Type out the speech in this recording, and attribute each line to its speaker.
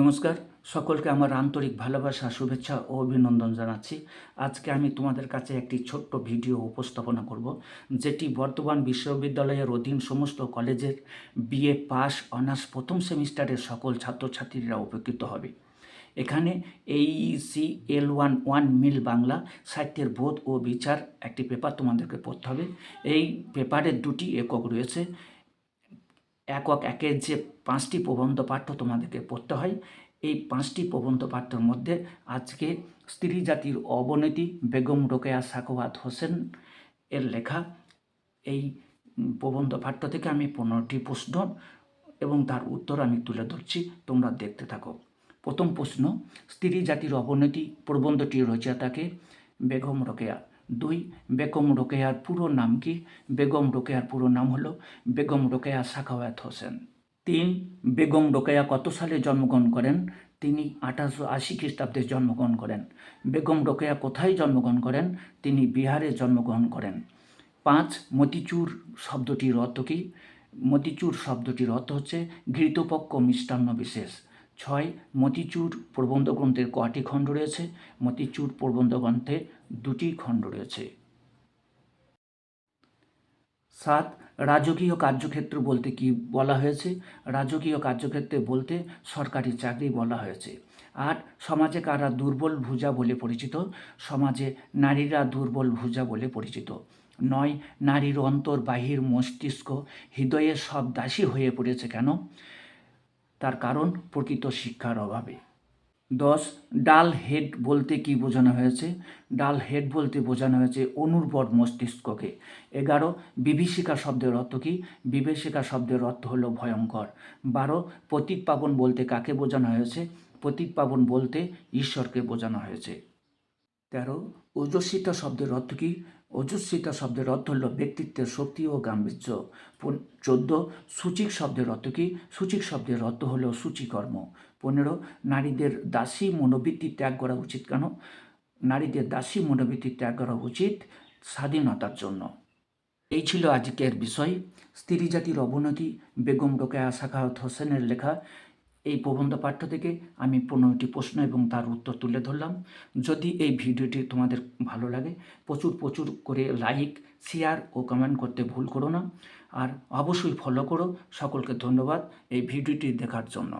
Speaker 1: নমস্কার। সকলকে আমার আন্তরিক ভালোবাসা, শুভেচ্ছা ও অভিনন্দন জানাচ্ছি। আজকে আমি তোমাদের কাছে একটি ছোট্ট ভিডিও উপস্থাপনা করব, যেটি বর্তমান বিশ্ববিদ্যালয়ের অধীন সমস্ত কলেজের বিএ পাস অনার্স প্রথম সেমিস্টারের সকল ছাত্রছাত্রীরা উপকৃত হবে। এখানে এইসি এল ওয়ান ওয়ান মিল বাংলা, সাহিত্যের বোধ ও বিচার একটি পেপার তোমাদেরকে পড়তে হবে। এই পেপারের দুটি একক রয়েছে। একক একের যে পাঁচটি প্রবন্ধ পাঠ্য তোমাদেরকে পড়তে হয়, এই পাঁচটি প্রবন্ধ পাঠ্যর মধ্যে আজকে স্ত্রী জাতির অবনতি বেগম রোকেয়া সাকোয়াত হোসেন এর লেখা। এই প্রবন্ধ পাঠ্য থেকে আমি পনেরোটি প্রশ্ন এবং তার উত্তর আমি তুলে ধরছি, তোমরা দেখতে থাকো। প্রথম প্রশ্ন, স্ত্রী জাতির অবনতি প্রবন্ধটি রচয়িতাকে বেগম রোকেয়া দুই, বেগম রোকেয়ার পুরো নাম কি? বেগম রোকেয়ার পুরো নাম হলো বেগম রোকেয়া সাখাওয়াত হোসেন। তিন, বেগম রোকেয়া কত সালে জন্মগ্রহণ করেন? তিনি আঠারোশো আশি খ্রিস্টাব্দে জন্মগ্রহণ করেন। বেগম রোকেয়া কোথায় জন্মগ্রহণ করেন? তিনি বিহারে জন্মগ্রহণ করেন। পাঁচ, মতিচুর শব্দটির অর্থ কী? মতিচুর শব্দটির অর্থ হচ্ছে ঘৃতপক্ষ মিষ্টান্ন বিশেষ। ছয়, মতিচুর প্রবন্ধ গ্রন্থের কটি খণ্ড রয়েছে? মতিচুর প্রবন্ধ গ্রন্থে দুটি খণ্ড রয়েছে। সাত, রাজকীয় কার্যক্ষেত্র বলতে কি বলা হয়েছে? রাজকীয় কার্যক্ষেত্রে বলতে সরকারি চাকরি বলা হয়েছে। আট, সমাজে কারা দুর্বল ভুজা বলে পরিচিত? সমাজে নারীরা দুর্বল ভুজা বলে পরিচিত। নয়, নারীর অন্তর, বাহির, মস্তিষ্ক, হৃদয়ে সব দাসী হয়ে পড়েছে কেন? তার কারণ প্রকৃত শিক্ষার অভাবে। দশ, ডাল হেড বলতে কি বোঝানো হয়েছে? ডাল হেড বলতে বোঝানো হয়েছে অনুর্বর মস্তিষ্ককে। এগারো, বিভীষিকা শব্দের অর্থ কি? বিভীষিকা শব্দের অর্থ হলো ভয়ঙ্কর। বারো, প্রতীক পাবন বলতে কাকে বোঝানো হয়েছে? প্রতীক পাবন বলতে ঈশ্বরকে বোঝানো হয়েছে। তেরো ওজস্বিতা শব্দের অর্থ কি? ওজস্বিতা শব্দের অর্থ হল ব্যক্তিত্বের শক্তি ও গাম্ভীর্য। চোদ্দ, সূচিক শব্দের অর্থ কি? সূচিক শব্দের অর্থ হল সূচিকর্ম। পনেরো, নারীদের দাসী মনোবৃত্তি ত্যাগ করা উচিত কেন? নারীদের দাসী মনোবৃত্তি ত্যাগ করা উচিত স্বাধীনতার জন্য। এই ছিল আজকের বিষয়। স্ত্রী জাতির অবনতি, বেগম রোকেয়া সাখাওয়াত হোসেনের লেখা এই প্রবন্ধ পাঠ্য থেকে আমি পনেরোটি প্রশ্ন এবং তার উত্তর তুলে ধরলাম। যদি এই ভিডিওটি তোমাদের ভালো লাগে, প্রচুর প্রচুর করে লাইক শেয়ার ও কমেন্ট করতে ভুল করো না। আর অবশ্যই ফলো করো। সকলকে ধন্যবাদ এই ভিডিওটি দেখার জন্য।